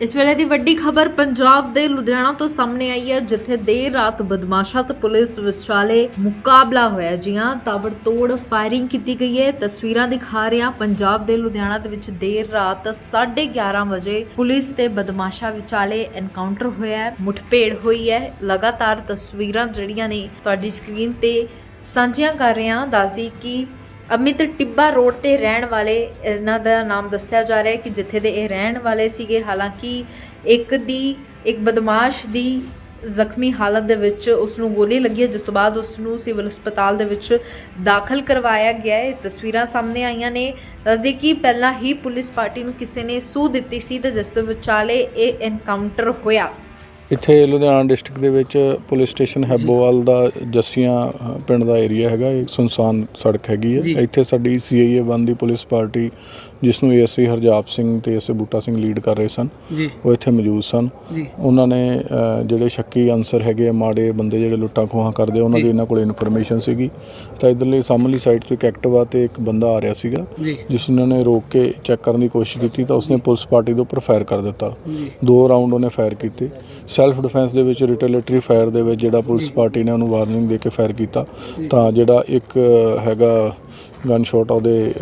ਇਸ ਵੇਲੇ ਦੀ ਵੱਡੀ ਖਬਰ ਪੰਜਾਬ ਦੇ ਲੁਧਿਆਣਾ ਤੋਂ ਸਾਹਮਣੇ ਆਈ ਹੈ, ਜਿੱਥੇ ਦੇਰ ਰਾਤ ਬਦਮਾਸ਼ਾਂ ਤੇ ਪੁਲਿਸ ਵਿਚਾਲੇ ਮੁਕਾਬਲਾ ਹੋਇਆ ਜੀਆਂ ਤਾਬੜਤੋੜ ਫਾਇਰਿੰਗ ਕੀਤੀ ਗਈ ਹੈ। ਤਸਵੀਰਾਂ ਦਿਖਾ ਰਿਹਾ ਪੰਜਾਬ ਦੇ ਲੁਧਿਆਣਾ ਦੇ ਵਿੱਚ ਦੇਰ ਰਾਤ 11:30 ਵਜੇ ਪੁਲਿਸ ਤੇ ਬਦਮਾਸ਼ਾਂ ਵਿਚਾਲੇ ਐਨਕਾਊਂਟਰ ਹੋਇਆ ਹੈ। ਮੁਠਭੇੜ ਹੋਈ ਹੈ। ਲਗਾਤਾਰ ਤਸਵੀਰਾਂ ਜਿਹੜੀਆਂ ਨੇ ਤੁਹਾਡੀ ਸਕਰੀਨ ਤੇ ਸਾਂਝੀਆਂ ਕਰ ਰਹੇ ਹਾਂ। ਦੱਸਦੀ ਕਿ ਅਮਿਤ ਟਿੱਬਾ ਰੋਡ ਤੇ ਰਹਿਣ ਵਾਲੇ ਇਹਨਾਂ ਦਾ ਨਾਮ ਦੱਸਿਆ ਜਾ ਰਿਹਾ ਹੈ ਕਿ ਜਿੱਥੇ ਦੇ ਇਹ ਰਹਿਣ ਵਾਲੇ ਸੀਗੇ, ਹਾਲਾਂਕਿ ਇੱਕ ਦੀ, ਇੱਕ ਬਦਮਾਸ਼ ਦੀ ਜ਼ਖਮੀ ਹਾਲਤ ਦੇ ਵਿੱਚ ਉਸ ਨੂੰ ਗੋਲੀ ਲੱਗੀ ਹੈ, ਜਿਸ ਤੋਂ ਬਾਅਦ ਉਸ ਨੂੰ ਸਿਵਲ ਹਸਪਤਾਲ ਦੇ ਵਿੱਚ ਦਾਖਲ ਕਰਵਾਇਆ ਗਿਆ ਹੈ। ਇਹ ਤਸਵੀਰਾਂ ਸਾਹਮਣੇ ਆਈਆਂ ਨੇ। ਦੱਸਦੇ ਕਿ ਪਹਿਲਾਂ ਹੀ ਪੁਲਿਸ ਪਾਰਟੀ ਨੂੰ ਕਿਸੇ ਨੇ ਸੂਹ ਦਿੱਤੀ ਸੀ ਤੇ ਜਿਸ ਦੇ ਵਿਚਾਲੇ ਇਹ ਐਨਕਾਊਂਟਰ ਹੋਇਆ। ਇੱਥੇ ਲੁਧਿਆਣਾ ਡਿਸਟ੍ਰਿਕਟ ਦੇ ਵਿੱਚ ਪੁਲਿਸ ਸਟੇਸ਼ਨ ਹੈਬੋਵਾਲ ਦਾ ਜੱਸੀਆਂ ਪਿੰਡ ਦਾ ਏਰੀਆ ਹੈਗਾ। ਇਹ ਸੁਨਸਾਨ ਸੜਕ ਹੈਗੀ ਹੈ। ਇੱਥੇ ਸਾਡੀ ਸੀਆਈਏ ਵਨ ਦੀ ਪੁਲਿਸ ਪਾਰਟੀ ਜਿਸ ਨੂੰ ਏਐਸਆਈ ਹਰਜਾਪ ਸਿੰਘ ਤੇ ਐਸਏ ਬੂਟਾ ਸਿੰਘ ਲੀਡ ਕਰ ਰਹੇ ਸਨ ਜੀ। ਉਹ ਇੱਥੇ ਮੌਜੂਦ ਸਨ। ਉਹਨਾਂ ਨੇ ਅ, ਜਿਹੜੇ ਸ਼ੱਕੀ ਅਨਸਰ ਹੈਗੇ ਆ, ਮਾੜੇ ਬੰਦੇ ਜਿਹੜੇ ਲੁੱਟਾਂ ਖੋਹਾਂ ਕਰਦੇ ਆ, ਉਹਨਾਂ ਦੀ ਇਹਨਾਂ ਕੋਲ ਇਨਫੋਰਮੇਸ਼ਨ ਸੀਗੀ। ਤਾਂ ਇਧਰਲੀ ਸਾਹਮਣੀ ਸਾਈਡ ਤੋਂ ਇੱਕ ਐਕਟਿਵਾ ਤੇ ਇੱਕ ਬੰਦਾ ਆ ਰਿਹਾ ਸੀਗਾ ਜੀ। ਜਿਸ ਨੂੰ ਨੇ ਰੋਕ ਕੇ ਚੈੱਕ ਕਰਨ ਦੀ ਕੋਸ਼ਿਸ਼ ਕੀਤੀ ਤਾਂ ਉਸਨੇ ਪੁਲਿਸ ਪਾਰਟੀ ਦੇ ਉੱਪਰ ਫਾਇਰ ਕਰ ਦਿੱਤਾ। ਜੀ। ਦੋ ਰਾਉਂਡ ਉਹਨੇ ਫਾਇਰ ਕੀਤੇ। ਸੈਲਫ ਡਿਫੈਂਸ ਦੇ ਵਿੱਚ ਰਿਟੈਲੀਟਰੀ ਫਾਇਰ ਦੇ ਵਿੱਚ ਜਿਹੜਾ ਪੁਲਿਸ ਪਾਰਟੀ ਨੇ ਉਹਨੂੰ ਵਾਰਨਿੰਗ ਦੇ ਕੇ ਫਾਇਰ ਕੀਤਾ। ਤਾਂ ਜਿਹੜਾ ਇੱਕ ਅ, ਹੈਗਾ ਗਨ ਸ਼ਾਟ ਉਹਦੇ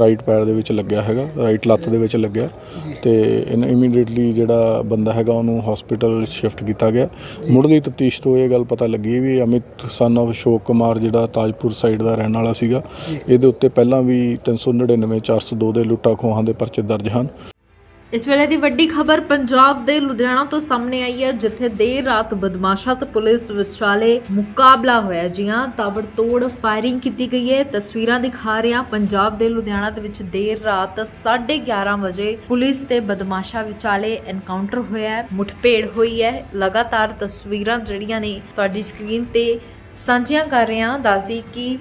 ਰਾਈਟ ਪੈਰ ਦੇ ਵਿੱਚ ਲੱਗਿਆ ਹੈਗਾ ਰਾਈਟ ਲੱਤ ਦੇ ਵਿੱਚ ਲੱਗਿਆ। ਤੇ ਇਮੀਡੀਏਟਲੀ ਜਿਹੜਾ ਬੰਦਾ ਹੈਗਾ ਉਹਨੂੰ ਹਸਪੀਟਲ ਸ਼ਿਫਟ ਕੀਤਾ ਗਿਆ। ਮੁੱਢਲੀ ਤਫਤੀਸ਼ ਤੋਂ ਇਹ ਗੱਲ ਪਤਾ ਲੱਗੀ ਵੀ ਅਮਿਤ ਸਨ of ਅਸ਼ੋਕ ਕੁਮਾਰ ਜਿਹੜਾ ਤਾਜਪੁਰ ਸਾਈਡ ਦਾ ਰਹਿਣ ਵਾਲਾ ਸੀਗਾ ਇਹਦੇ ਉੱਤੇ ਪਹਿਲਾਂ ਵੀ 399 402 ਦੇ ਲੁੱਟਾਂ ਖੋਹਾਂ ਦੇ ਪਰਚੇ ਦਰਜ ਹਨ। ਇਸ ਵੇਲੇ ਦੀ ਵੱਡੀ ਖਬਰ ਪੰਜਾਬ ਦੇ ਲੁਧਿਆਣਾ ਤੋਂ ਸਾਹਮਣੇ ਆਈ ਹੈ, ਜਿੱਥੇ ਦੇਰ ਰਾਤ ਬਦਮਾਸ਼ਾਂ ਤੇ ਪੁਲਿਸ ਵਿਚਾਲੇ ਮੁਕਾਬਲਾ ਹੋਇਆ। ਜੀਆਂ ਤਾਬੜਤੋੜ ਫਾਇਰਿੰਗ ਕੀਤੀ ਗਈ ਹੈ। ਤਸਵੀਰਾਂ ਦਿਖਾ ਰਿਹਾ, ਪੰਜਾਬ ਦੇ ਲੁਧਿਆਣਾ ਦੇ ਵਿੱਚ ਦੇਰ ਰਾਤ 11:30 ਵਜੇ ਪੁਲਿਸ ਤੇ ਬਦਮਾਸ਼ਾਂ ਵਿਚਾਲੇ ਐਨਕਾਊਂਟਰ ਹੋਇਆ ਹੈ, ਮੁਠਭੇੜ ਹੋਈ ਹੈ। ਲਗਾਤਾਰ ਤਸਵੀਰਾਂ ਜਿਹੜੀਆਂ ਨੇ ਤੁਹਾਡੀ ਸਕਰੀਨ ਤੇ ਸਾਂਝੀਆਂ ਕਰ ਰਹੇ ਹਾਂ ਦੱਸਦੀ ਕਿ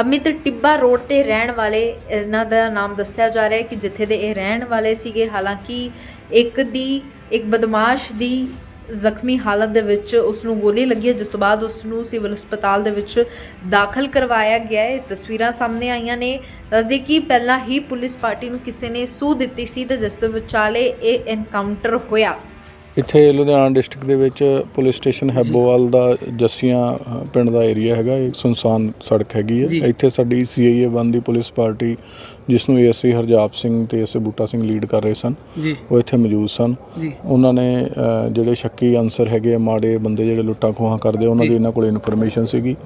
ਅਮਿਤ ਟਿੱਬਾ ਰੋਡ ਤੇ ਰਹਿਣ ਵਾਲੇ, ਇਹਨਾਂ ਦਾ ਨਾਮ ਦੱਸਿਆ ਜਾ ਰਿਹਾ ਹੈ ਕਿ ਜਿੱਥੇ ਦੇ ਇਹ ਰਹਿਣ ਵਾਲੇ ਸੀਗੇ, ਹਾਲਾਂਕਿ ਇੱਕ ਦੀ, ਇੱਕ ਬਦਮਾਸ਼ ਦੀ ਜ਼ਖਮੀ ਹਾਲਤ ਦੇ ਵਿੱਚ ਉਸ ਨੂੰ ਗੋਲੀ ਲੱਗੀ ਹੈ, ਜਿਸ ਤੋਂ ਬਾਅਦ ਉਸ ਨੂੰ ਸਿਵਲ ਹਸਪਤਾਲ ਦੇ ਵਿੱਚ ਦਾਖਲ ਕਰਵਾਇਆ ਗਿਆ ਹੈ। ਇਹ ਤਸਵੀਰਾਂ ਸਾਹਮਣੇ ਆਈਆਂ ਨੇ। ਦੱਸਦੇ ਕਿ ਪਹਿਲਾਂ ਹੀ ਪੁਲਿਸ ਪਾਰਟੀ ਨੂੰ ਕਿਸੇ ਨੇ ਸੂਹ ਦਿੱਤੀ ਸੀ ਤੇ ਜਿਸ ਦੇ ਵਿਚਾਲੇ ਇਹ ਐਨਕਾਊਂਟਰ ਹੋਇਆ। ਇੱਥੇ ਲੁਧਿਆਣਾ ਡਿਸਟ੍ਰਿਕਟ ਦੇ ਵਿੱਚ ਪੁਲਿਸ ਸਟੇਸ਼ਨ ਹੈਬੋਵਾਲ ਦਾ ਜੱਸੀਆਂ ਪਿੰਡ ਦਾ ਏਰੀਆ ਹੈਗਾ। ਇਹ ਸੁਨਸਾਨ ਸੜਕ ਹੈਗੀ। ਹੈ। ਇੱਥੇ ਸਾਡੀ ਸੀਆਈਏ ਵਨ ਦੀ ਪੁਲਿਸ ਪਾਰਟੀ ਜਿਸ ਨੂੰ ਏਐਸਆਈ ਹਰਜਾਪ ਸਿੰਘ ਤੇ ਐਸਏ ਬੂਟਾ ਸਿੰਘ ਲੀਡ ਕਰ ਰਹੇ ਸਨ ਜੀ। ਉਹ ਇੱਥੇ ਮੌਜੂਦ ਸਨ। ਜੀ। ਉਹਨਾਂ ਨੇ ਅ, ਜਿਹੜੇ ਸ਼ੱਕੀ ਅਨਸਰ ਹੈਗੇ ਆ, ਮਾੜੇ ਬੰਦੇ ਜਿਹੜੇ ਲੁੱਟਾਂ ਖੋਹਾਂ ਕਰਦੇ ਆ, ਉਹਨਾਂ। ਦੀ ਇਹਨਾਂ ਕੋਲ ਇਨਫੋਰਮੇਸ਼ਨ ਸੀਗੀ।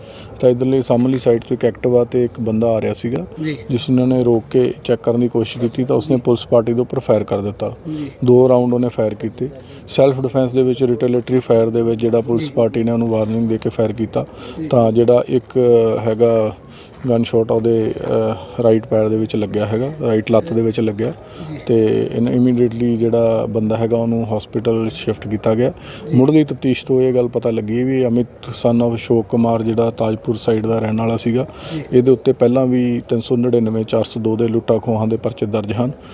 ਤਾਂ ਇਧਰਲੀ ਸਾਹਮਣੀ ਸਾਈਡ ਤੋਂ ਇੱਕ ਐਕਟਿਵਾ ਤੇ ਇੱਕ ਬੰਦਾ ਆ ਰਿਹਾ ਸੀਗਾ ਜੀ। ਜਿਸ ਨੂੰ ਨੇ ਰੋਕ ਕੇ ਚੈੱਕ ਕਰਨ ਦੀ ਕੋਸ਼ਿਸ਼ ਕੀਤੀ ਤਾਂ ਉਸਨੇ ਪੁਲਿਸ ਪਾਰਟੀ ਦੇ ਉੱਪਰ ਫਾਇਰ ਕਰ ਦਿੱਤਾ। ਜੀ। ਦੋ ਰਾਉਂਡ ਉਹਨੇ ਫਾਇਰ ਕੀਤੇ। ਸੈਲਫ ਡਿਫੈਂਸ ਦੇ ਵਿੱਚ ਰਿਟੈਲੀਟਰੀ ਫਾਇਰ ਦੇ ਵਿੱਚ ਜਿਹੜਾ ਪੁਲਿਸ ਪਾਰਟੀ ਨੇ ਉਹਨੂੰ ਵਾਰਨਿੰਗ ਦੇ ਕੇ ਫਾਇਰ ਕੀਤਾ। ਤਾਂ ਜਿਹੜਾ ਇੱਕ ਅ, ਹੈਗਾ ਗਨ ਸ਼ਾਟ ਉਹਦੇ ਰਾਈਟ ਪੈਰ ਦੇ ਵਿੱਚ ਲੱਗਿਆ ਹੈਗਾ ਰਾਈਟ ਲੱਤ ਦੇ ਵਿੱਚ ਲੱਗਿਆ। ਤੇ ਇਮੀਡੀਏਟਲੀ ਜਿਹੜਾ ਬੰਦਾ ਹੈਗਾ ਉਹਨੂੰ ਹਸਪੀਟਲ ਸ਼ਿਫਟ ਕੀਤਾ ਗਿਆ। ਮੁੱਢਲੀ ਤਫਤੀਸ਼ ਤੋਂ ਇਹ ਗੱਲ ਪਤਾ ਲੱਗੀ ਵੀ ਅਮਿਤ ਸਨ of ਅਸ਼ੋਕ ਕੁਮਾਰ ਜਿਹੜਾ ਤਾਜਪੁਰ ਸਾਈਡ ਦਾ ਰਹਿਣ ਵਾਲਾ ਸੀਗਾ ਇਹਦੇ ਉੱਤੇ ਪਹਿਲਾਂ ਵੀ 399 402 ਦੇ ਲੁੱਟਾਂ ਖੋਹਾਂ ਦੇ ਪਰਚੇ ਦਰਜ ਹਨ।